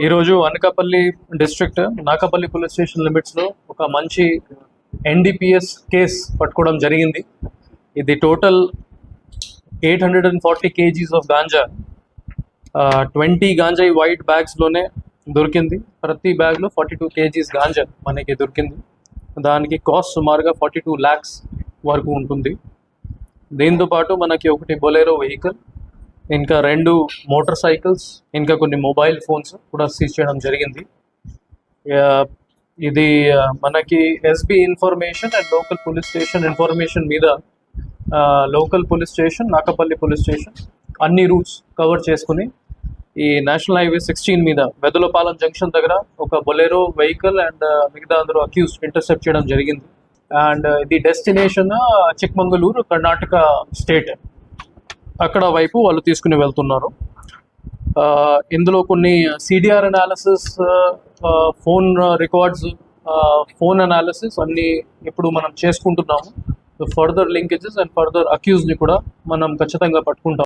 ఈరోజు Anakapalli district Nakkapalli police station లిమిట్స్లో ఒక మంచి ఎన్డీపీఎస్ కేస్ పట్టుకోవడం జరిగింది. ఇది total eight hundred and forty kgs of ganja twenty ganja white బ్యాగ్స్లోనే దొరికింది. ప్రతి బ్యాగ్లో ఫార్టీ టూ కేజీస్ గాంజా మనకి దొరికింది. దానికి కాస్ట్ సుమారుగా ఫార్టీ టూ ల్యాక్స్ వరకు ఉంటుంది. దీంతో పాటు మనకి ఒకటి బొలేరో వెహికల్ ఇంకా రెండు మోటార్ సైకిల్స్ ఇంకా కొన్ని మొబైల్ ఫోన్స్ కూడా సీజ్ చేయడం జరిగింది. ఇది మనకి SB information and local police station information మీద local police station Nakkapalli police station అన్ని రూట్స్ కవర్ చేసుకుని ఈ నేషనల్ హైవే సిక్స్టీన్ మీద వెదలపాలెం జంక్షన్ దగ్గర ఒక బొలెరో వెహికల్ అండ్ మిగతా అందరూ అక్యూస్ ఇంటర్సెప్ట్ చేయడం జరిగింది. అండ్ ఇది డెస్టినేషన్ చిక్మంగళూరు కర్ణాటక స్టేట్? అక్కడ వైపు వాళ్ళు తీసుకుని వెళ్తున్నారు. ఆ, ఇందులో కొన్ని CDR analysis phone records phone analysis అన్ని ఇప్పుడు మనం చేసుకుంటున్నాము. ఫర్దర్ లింకేజెస్ అండ్ ఫర్దర్ అక్యూజ్ని కూడా మనం ఖచ్చితంగా పట్టుకుంటాం